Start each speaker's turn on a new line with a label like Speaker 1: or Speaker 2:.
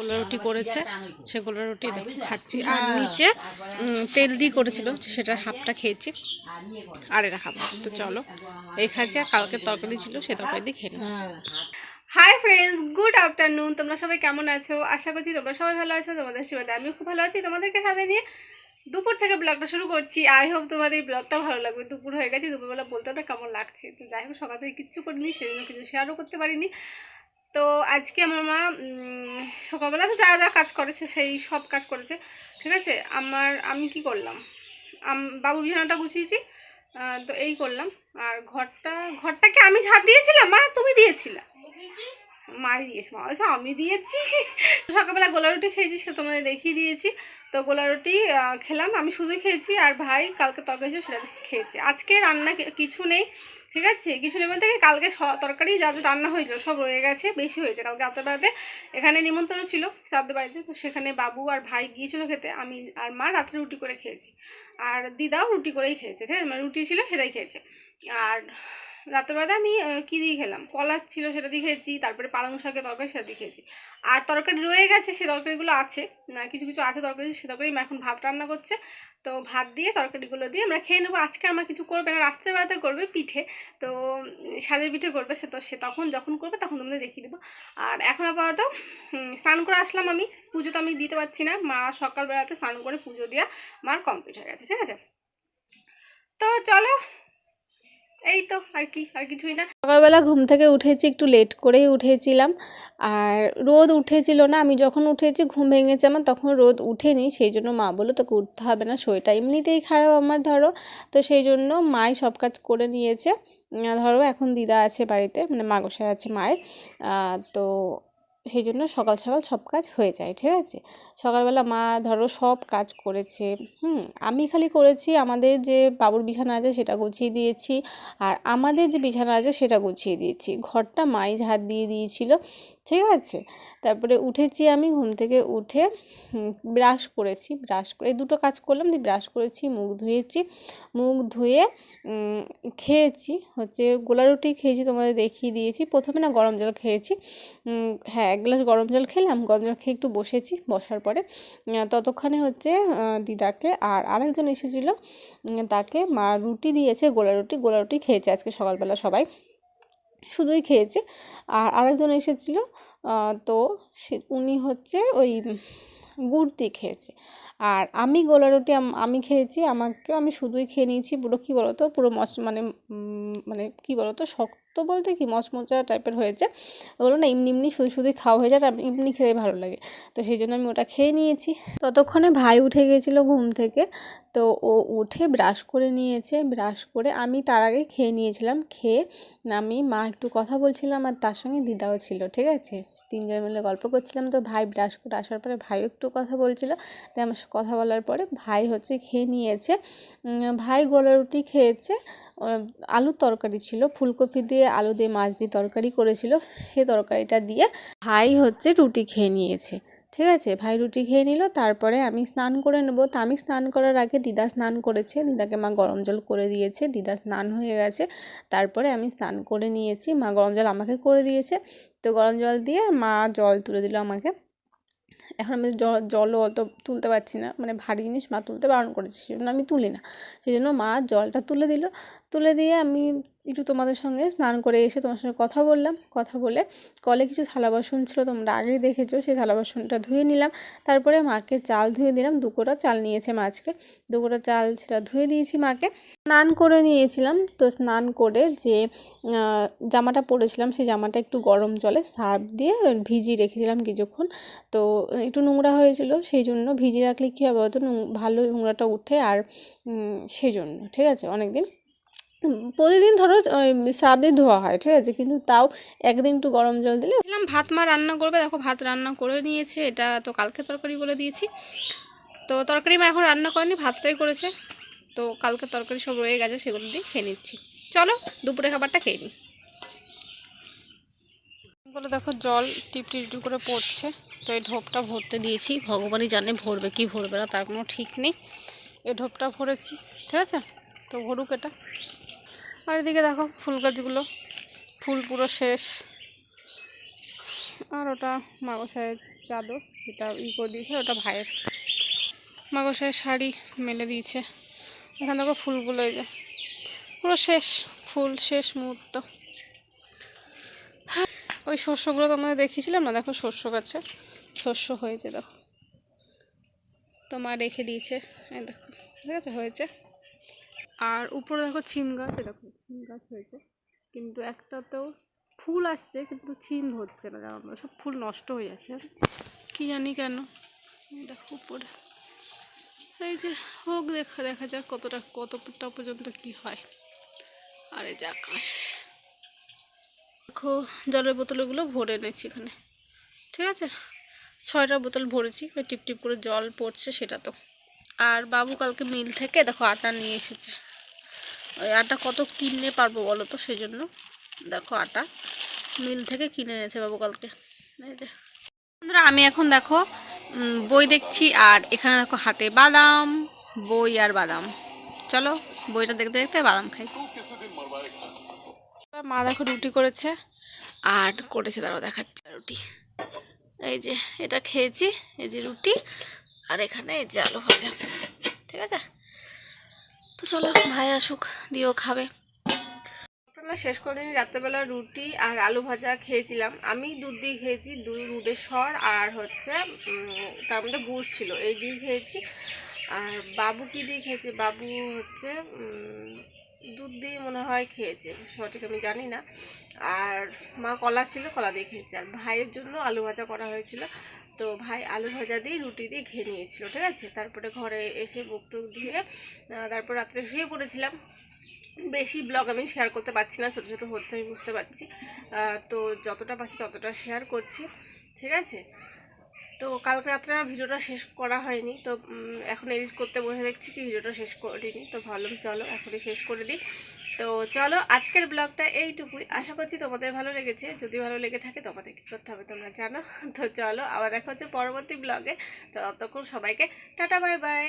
Speaker 1: গোলা রুটি করেছে সে গোলা রুটি খাচ্ছি। আর নিচে তেল দিয়ে করেছিল সেটা হাফটা খেয়েছি। আর এরা খাব তো চলো। এই খাচ্ছি আর কালকে তরকারি ছিল সে তরকারি দিয়ে খেয়ে নেব। Hi friends good afternoon. তোমরা সবাই কেমন আছো? আশা করছি তোমরা সবাই ভালো আছো তোমাদের আশীর্বাদে আমিও খুব ভালো আছি। তোমাদেরকে সাথে নিয়ে দুপুর থেকে ব্লগটা শুরু করছি। আই হোপ তোমাদের এই ব্লগটা ভালো লাগবে। দুপুর হয়ে গেছে দুপুরবেলা বলতে না কেমন লাগছে? তো যাই হোক সকাল থেকে কিচ্ছু করিনি সেই জন্য কিছু শেয়ারও করতে পারিনি। তো আজকে আমার মা সকালবেলা তো যা যা কাজ করেছে সেই সব কাজ করেছে, ঠিক আছে? আমার, আমি কি করলাম? বাবু বাবুর বিছানাটা গুছিয়েছি তো এই করলাম। আর ঘরটা, ঘরটাকে আমি ঝাঁপ দিয়েছিলাম? মা, তুমি দিয়েছিলে? মারি দিয়েছি। মা আমি দিয়েছি। সকালবেলা গোলা রুটি খেয়েছি সেটা তোমাদের দেখিয়ে দিয়েছি। তো গোলা রুটি খেলাম। আমি শুধুই খেয়েছি আর ভাই কালকে তরকারি ছিল সেটা খেয়েছে। আজকে রান্না কিছু নেই, ঠিক আছে? কিছু নেই বলতে কালকে তরকারি যা যা রান্না হয়েছিল সব রয়ে গেছে, বেশি হয়েছে। কালকে রাতের বেলাতে এখানে নিমন্ত্রণ ছিল শ্রাদ্ধ বাড়িতে, তো সেখানে বাবু আর ভাই গিয়েছিল খেতে। আমি আর মা রাত্রে রুটি করে খেয়েছি। আর দিদাও রুটি করেই খেয়েছে, ঠিক আছে? মানে রুটি ছিল সেটাই খেয়েছে। আর রাতের বেলাতে আমি কী দিয়ে খেলাম? কলা ছিল সেটা দিয়ে খেয়েছি, তারপরে পালং শাকের তরকারি সেটা দিয়ে খেয়েছি। আর তরকারি রয়ে গেছে, সে তরকারিগুলো আছে, না, কিছু কিছু আছে তরকারি, সে তরকারি এখন ভাত রান্না করছে। তো ভাত দিয়ে, তরকারিগুলো দিয়ে আমরা খেয়ে নেব। আজকে আমার কিছু করবে না রাত্রেবেলাতে করবে পিঠে। তো সাজের পিঠে করবে সে, তো সে তখন যখন করবে তখন তোমাদের দেখিয়ে দেবো। আর এখন আপাতত স্নান করে আসলাম আমি। পুজো তো আমি দিতে পারছি না। মা সকালবেলাতে স্নান করে পুজো দেওয়া মার কমপ্লিট হয়ে গেছে, ঠিক আছে? তো চলো এই তো আর কি, আর কিছুই না। সকালবেলা ঘুম থেকে উঠেছি, একটু লেট করেই উঠেছিলাম। আর রোদ উঠেছিল না, আমি যখন উঠেছি ঘুম ভেঙেছে আমার, তখন রোদ উঠেনি, সেই জন্য মা বলল, তোকে উঠতে হবে না, শরীরটা এমনিতেই খারাপ আমার, ধরো। তো সেই জন্য মাই সব কাজ করে নিয়েছে। ধরো এখন দিদা আছে বাড়িতে মানে মা গোসাই আছে মায়ের। তো সেই জন্য সকাল সকাল সব কাজ হয়ে যায়, ঠিক আছে? সকালবেলা মা ধরো সব কাজ করেছে, হুম, আমি খালি করেছি আমাদের যে বাবুর বিছানা আছে সেটা গুছিয়ে দিয়েছি আর আমাদের যে বিছানা আছে সেটা গুছিয়ে দিয়েছি। ঘরটা মাই ঝাড় দিয়ে দিয়েছিল, ঠিক আছে? তারপরে উঠেছি আমি, ঘুম থেকে উঠে ব্রাশ করেছি, ব্রাশ করে দুটো কাজ করলাম দিয়ে ব্রাশ করেছি, মুখ ধুয়েছি, মুখ ধুয়ে খেয়েছি, হচ্ছে গোলা রুটি খেয়েছি তোমাদের দেখিয়ে দিয়েছি, প্রথমে না গরম জল খেয়েছি হ্যাঁ এক গ্লাস গরম জল খেলাম, গরম জল খেয়ে একটু বসেছি, বসার পরে আহ, ততক্ষণে হচ্ছে দিদাকে আর আরেকজন এসেছিল তাকে মা রুটি দিয়েছে গোলা রুটি গোলা রুটি খেয়েছে আজকে সকালবেলা সবাই। শুধুই খেয়েছে। আর আরেকজন এসেছিল তো সে উনি হচ্ছে ওই গুড় দিয়ে খেয়েছে। আর আমি গোলা রুটি আমি খেয়েছি আমাকেও আমি শুধুই খেয়ে নিয়েছি পুরো কী বলতো পুরো মচ মানে মানে কী বলতো শক্ত বলতে কি মচমচা টাইপের হয়েছে ওগুলো না এমনি এমনি শুধু শুধু খাওয়া হয়ে যায় আর এমনি খেতে ভালো লাগে। তো সেই জন্য আমি ওটা খেয়ে নিয়েছি। ততক্ষণে ভাই উঠে গেছিল ঘুম থেকে। তো ও উঠে ব্রাশ করে নিয়েছে ব্রাশ করে আমি তার আগে খেয়ে নিয়েছিলাম, খেয়ে আমি মা একটু কথা বলছিলাম আর তার সঙ্গে দিদাও ছিল, ঠিক আছে? তিনজন মিলে গল্প করছিলাম তো ভাই ব্রাশ করে আসার পরে ভাইও একটু কথা বলছিল, তাই আমার কথা বলার পরে ভাই হচ্ছে খেয়ে নিয়েছে ভাই গোলা রুটি খেয়েছে আলুর তরকারি ছিল, ফুলকপি দিয়ে আলু দিয়ে মাছ দিয়ে তরকারি করেছিল, সে তরকারিটা দিয়ে ভাই হচ্ছে রুটি খেয়ে নিয়েছে। ঠিক আছে, ভাই রুটি খেয়ে নিল, তারপরে আমি স্নান করে নেব। তো আমি স্নান করার আগে দিদা স্নান করেছে, দিদাকে মা গরম জল করে দিয়েছে, দিদা স্নান হয়ে গেছে। তারপরে আমি স্নান করে নিয়েছি, মা গরম জল আমাকে করে দিয়েছে। তো গরম জল দিয়ে মা জল তুলে দিল আমাকে। এখন আমি জল জলও অত তুলতে পারছি না মানে ভারী জিনিস মা তুলতে বারণ করেছে, সেজন্য আমি তুলি না। সেই জন্য মা জলটা তুলে দিল তুলে দিয়ে আমি একটু তোমাদের সঙ্গে স্নান করে এসে তোমার সঙ্গে কথা বললাম। কথা বলে কলে কিছু থালা বাসন ছিল তোমরা আগেই দেখেছ, সেই থালা বাসনটা ধুয়ে নিলাম। তারপরে মাকে চাল ধুয়ে দিলাম দুকোটা চাল নিয়েছে মাছকে দুকোটা চাল সেটা ধুয়ে দিয়েছি মাকে। স্নান করে নিয়েছিলাম, তো স্নান করে যে জামাটা পরেছিলাম, সেই জামাটা একটু গরম জলে সার্ফ দিয়ে ভিজিয়ে রেখেছিলাম কিছুক্ষণ। তো একটু নোংরা হয়েছিল, সেই জন্য ভিজিয়ে রাখলে কী হবে হয়তো ভালো নোংরাটা উঠে আর সেই জন্য ঠিক আছে? অনেক দিন প্রতিদিন ধরো সার্ফ দিয়ে ধোয়া হয়, ঠিক আছে? কিন্তু তাও একদিন একটু গরম জল দিলে বললাম ভাত মা রান্না করবে, দেখো ভাত রান্না করে নিয়েছে, এটা তো কালকে তরকারি বলে দিয়েছি। তো তরকারি মা এখন রান্না করেনি, ভাতটাই করেছে। তো কালকে তরকারি সব রয়ে গেছে, সেগুলো দিয়ে খেয়ে নিচ্ছি। চলো, দুপুরে খাবারটা খেয়ে নিই। বলে দেখো জল টিপটি টিপটি করে পড়ছে, তো এই ঢোপটা ভরতে দিয়েছি। ভগবানই জানে ভরবে কি ভরবে না, তার কোনো ঠিক নেই। এই ঢোপটা ভরেছি, ঠিক আছে? তো ভরুক এটা। আর এদিকে দেখো ফুল গাছগুলো, ফুল পুরো শেষ। আর ওটা মাগো সাহেব চাদর যেটা ই করে দিয়েছে, ওটা ভাইয়ের। মাগসায় শাড়ি মেলে দিয়েছে। এখান থেকে ফুলগুলো এই যে, পুরো শেষ, ফুল শেষ মুহূর্ত। ওই শস্যগুলো তো আমাদের দেখিয়েছিলাম না? দেখো শস্য গাছে, শস্য হয়েছে দেখো। তো মা রেখে দিয়েছে। দেখো, ঠিক আছে, হয়েছে। আর উপরে দেখো ছিম গাছ, এরকম ছিম গাছ হয়েছে। কিন্তু একটাতেও ফুল আসছে, কিন্তু ছিম ধরছে না, জানো না সব ফুল নষ্ট হয়ে যাচ্ছে। কি জানি কেন দেখো উপরে। এই যে, হোক, দেখা দেখা যাক কতটা কতটা পর্যন্ত কি হয়। আর এই যে আকাশ। দেখো, জলের বোতলগুলো ভরে এনেছি এখানে। ঠিক আছে? ছয়টা বোতল ভরেছি টিপ টিপ করে জল পড়ছে সেটা তো। আর বাবু কালকে মিল থেকে, দেখো, আটা নিয়ে এসেছে। ওই আটা কত কিনে পারব বলো তো সেই জন্য দেখো আটা। মিল থেকে কিনে এনেছে বাবু কালকে। বন্ধুরা, আমি এখন দেখো বই দেখছি আর এখানে দেখো হাতে বাদাম, বই আর বাদাম। চলো, বইটা দেখতে দেখতে বাদাম খাই। মা দেখো রুটি করেছে আর করেছে তারাও দেখাচ্ছে রুটি। এই যে, এটা খেয়েছি, এই যে রুটি আর এখানে এই যে আলু ভাজা। ঠিক আছে? তো চলো, ভাই আসুক দিয়েও খাবে। না শেষ করে রাত্রেবেলা রুটি আর আলু ভাজা খেয়েছিলাম। আমি দুধ দিয়ে খেয়েছি দুধ দুধের স্বর আর হচ্ছে তার মধ্যে গুড় ছিল। এই দিয়ে খেয়েছি। আর বাবু কি দিয়ে খেয়েছে? বাবু হচ্ছে দুধ দিয়ে মনে হয় খেয়েছে, সঠিক আমি জানি না। আর মা কলা ছিল, কলা দিয়ে খেয়েছে। আর ভাইয়ের জন্য আলু ভাজা করা হয়েছিল। তো ভাই আলু ভাজা দিয়ে রুটি দিয়ে খেয়ে নিয়েছিল, ঠিক আছে? তারপরে ঘরে এসে বুক টুক ধুয়ে তারপর রাত্রে শুয়ে পড়েছিলাম। বেশি ব্লগ আমি শেয়ার করতে পারছি না, ছোটো ছোটো হচ্ছে আমি বুঝতে পারছি। তো যতটা পারছি ততটা শেয়ার করছি, ঠিক আছে? তো কালকে রাত্রে আর ভিডিওটা শেষ করা হয়নি, তো এখন এডিট করতে বসে দেখছি কি ভিডিওটা শেষ করিনি, তো ভালো চলো এখনই শেষ করে দিই। তো চলো আজকের ব্লগটা এইটুকুই, আশা করছি তোমাদের ভালো লেগেছে, যদি ভালো লেগে থাকে তোমাদের কী করতে হবে তোমরা জানো। তো চলো আবার দেখা হচ্ছে পরবর্তী ব্লগে, তো ততক্ষণ সবাইকে টাটা, বাই বাই।